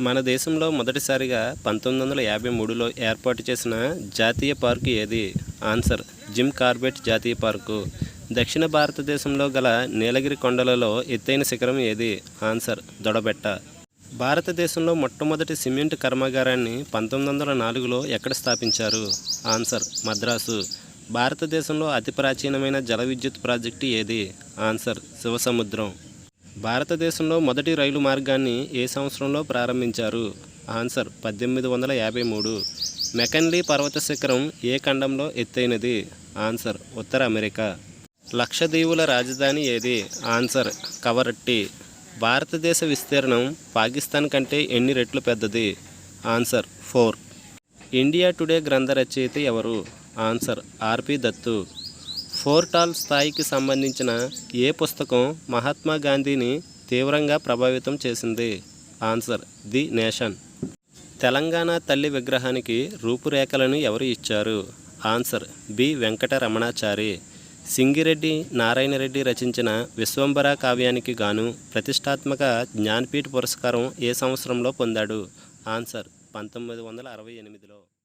మన దేశంలో మొదటిసారిగా పంతొమ్మిది వందల యాభై మూడులో ఏర్పాటు చేసిన జాతీయ పార్కు ఏది? ఆన్సర్ జిమ్ కార్బెట్ జాతీయ పార్కు. దక్షిణ భారతదేశంలో గల నీలగిరి కొండలలో ఎత్తైన శిఖరం ఏది? ఆన్సర్ దొడబెట్ట. భారతదేశంలో మొట్టమొదటి సిమెంట్ కర్మాగారాన్ని పంతొమ్మిది వందల నాలుగులో ఎక్కడ స్థాపించారు? ఆన్సర్ మద్రాసు. భారతదేశంలో అతి ప్రాచీనమైన జల విద్యుత్ ప్రాజెక్టు ఏది? ఆన్సర్ శివసముద్రం. భారతదేశంలో మొదటి రైలు మార్గాన్ని ఏ సంవత్సరంలో ప్రారంభించారు? ఆన్సర్ పద్దెనిమిది వందల యాభై మూడు. మెకన్లీ పర్వత శిఖరం ఏ ఖండంలో ఎత్తైనది? ఆన్సర్ ఉత్తర అమెరికా. లక్షదీవుల రాజధాని ఏది? ఆన్సర్ కవరట్టి. భారతదేశ విస్తీర్ణం పాకిస్తాన్ కంటే ఎన్ని రెట్లు పెద్దది? Answer four. ఇండియా టుడే గ్రంథ రచయిత ఎవరు? ఆన్సర్ ఆర్పి దత్తు. ఫోర్టాల్ స్థాయికి సంబంధించిన ఏ పుస్తకం మహాత్మా గాంధీని తీవ్రంగా ప్రభావితం చేసింది? Answer the nation. తెలంగాణ తల్లి విగ్రహానికి రూపురేఖలను ఎవరు ఇచ్చారు? Answer B Venkataramanachari. Singireddy Narayanareddy రచించిన విశ్వంబర కావ్యానికి గాను ప్రతిష్టాత్మక జ్ఞాన్పీఠ్ పురస్కారం ఏ సంవత్సరంలో పొందాడు? ఆన్సర్ పంతొమ్మిది వందల అరవై ఎనిమిదిలో.